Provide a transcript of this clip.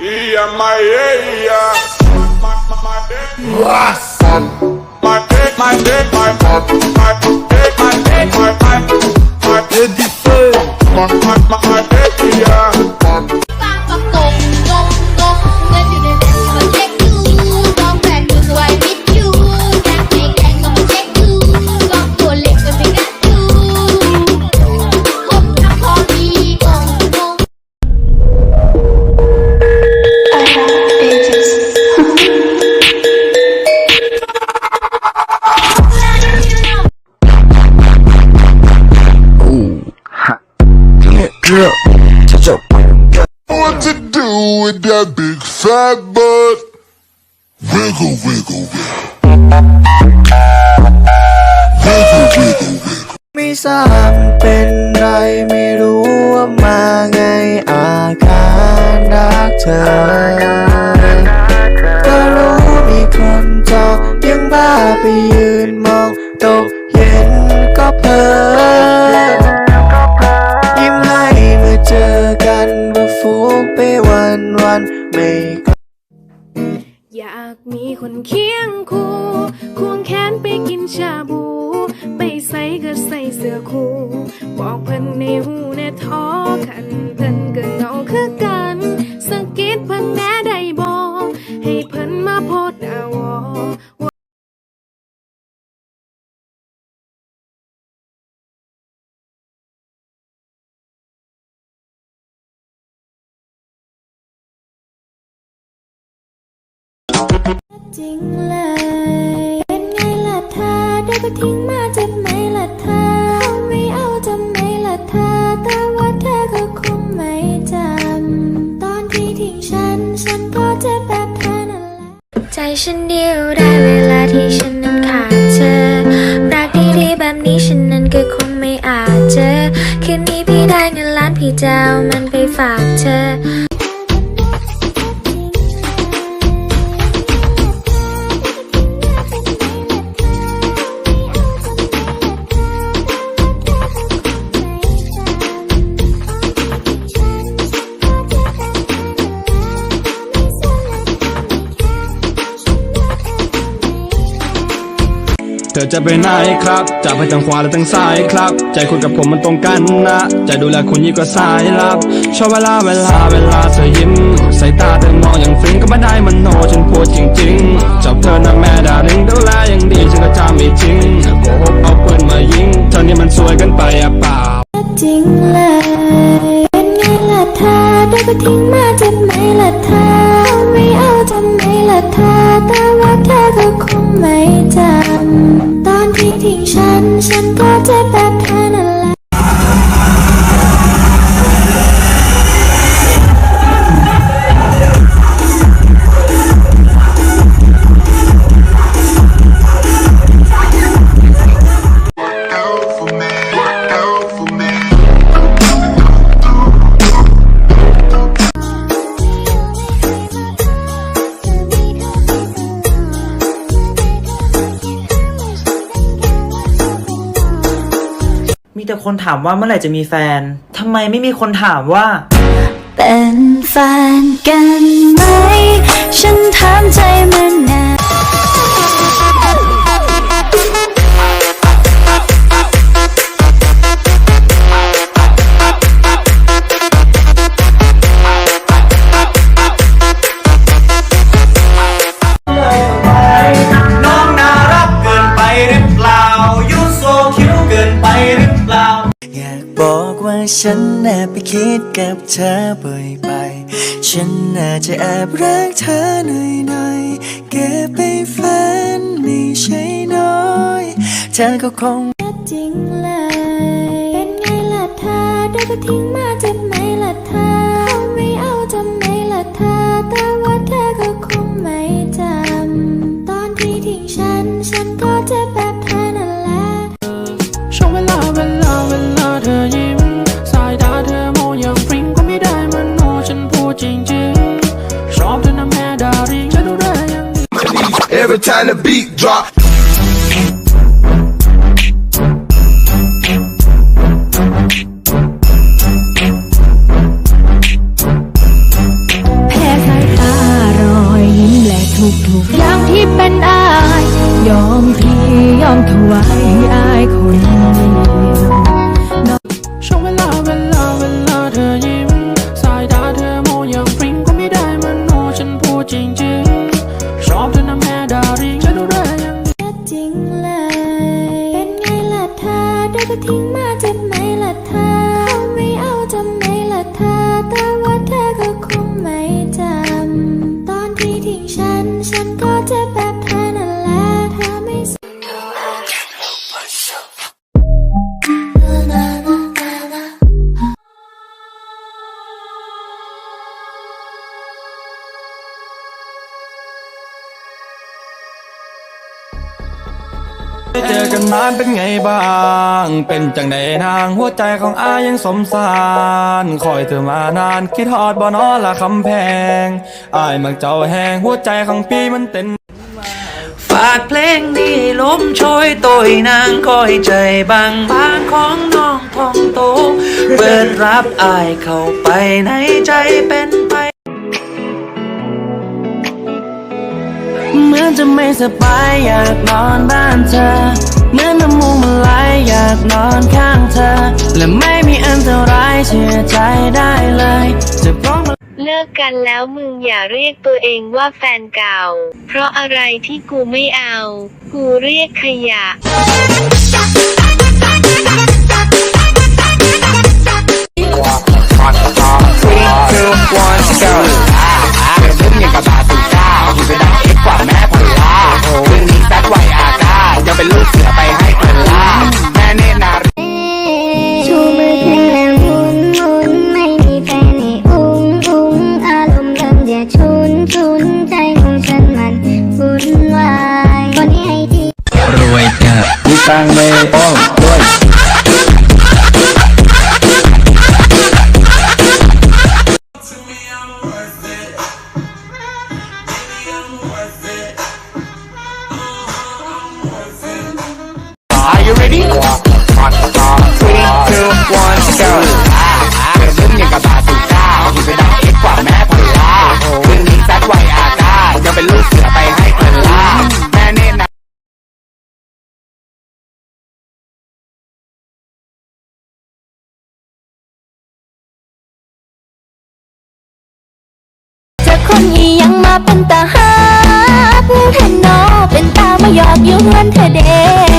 Yeah, my. What's up? My dick, my dick, my my my dick, my dick, my my my dick, my my my my dick, yeah. What to do with that big fat butt? Wiggle, wiggle, wiggle. Wiggle, wiggle, wiggle. ไม่ทราบเป็นไรไม่รู้ว่ามาไงอาการรักเธอ มีคนเคียงคู่ควงแขนไปกินชาบู ไปใส่ก็ใส่เสื้อคู่ บอกเพิ่นในหูในท้อกันเพิ่น จริงเลยเป็นไงล่ะเธอเดี๋ยวก็ทิ้งมาเจ็บไหมล่ะเธอเขาไม่เอาจำไหมล่ะเธอ แต่ว่าเธอก็คงไม่จำตอนที่ทิ้งฉัน ฉันก็เจ็บแบบเธอนั่นแหละ ใจฉันเดียวได้เวลาที่ฉันนั้นขาดเธอ รักดีๆแบบนี้ฉันนั้นก็คงไม่อาจเจอ คืนนี้พี่ได้เงินล้านพี่จะเอามันไปฝากเธอ ธอจะไปไหนครับจะไปทางขวาหรือทางซ้ายครับ ใจคุณกับผมมันตรงกันนะ จะดูแลคุณยิ่งกว่าสายลับ ชอบเวลาเวลาเวลาเธอยิ้มสายตาเธอมองอย่างฟินก็ไม่ได้มันโนฉันพูดจริงๆชอบเธอนะแม่ดาริงดูแลอย่างดีฉันก็จำไม่ทิ้งโกหกเอาปืนมายิงเธอนี่มันสวยกันไปอะเปล่าจริงเลยเป็นไงล่ะเธอเดี๋ยวก็ทิ้ง คนถามว่าเมื่อไหร่จะมีแฟนทำไมไม่มีคนถามว่า เป็นแฟนกัน ฉันแอบไปคิดกับเธอบ่อยๆ ฉันน่าจะแอบรักเธอหน่อยๆ เก็บไปฝันไม่ใช่น้อย เธอก็คงจริงเลย เป็นไงล่ะเธอได้ก็ทิ้งมาจ็บ time the beat drop. ได้เจอกันนานเป็นไงบ้าง เป็นจังใดนางหัวใจของอายังสมสารคอยเธอมานานคิดฮอดบ่นอละคำแพงอายมักเจ้าแหงหัวใจของพี่มันเต้นฝากเพลงนี้ลมโชยโตยนางคอยใจบางบางของน้องทองโต เปิดรับอายเข้าไปในใจเป็น มือนจะไม่สบายอยากนอนบ้านเธอ เหมือนน้ำมูกมันไหลอยากนอนข้างเธอ และไม่มีอันตรายเชื่อใจได้เลย จะพร้อมเลิกกันแล้วมึงอย่าเรียกตัวเองว่าแฟนเก่า เพราะอะไรที่กูไม่เอา กูเรียกขยะชู ดมีตังไม่ เป็นตาฮักเห็นนอเป็นตามาหยอกอยู่เฮือนเธอเด้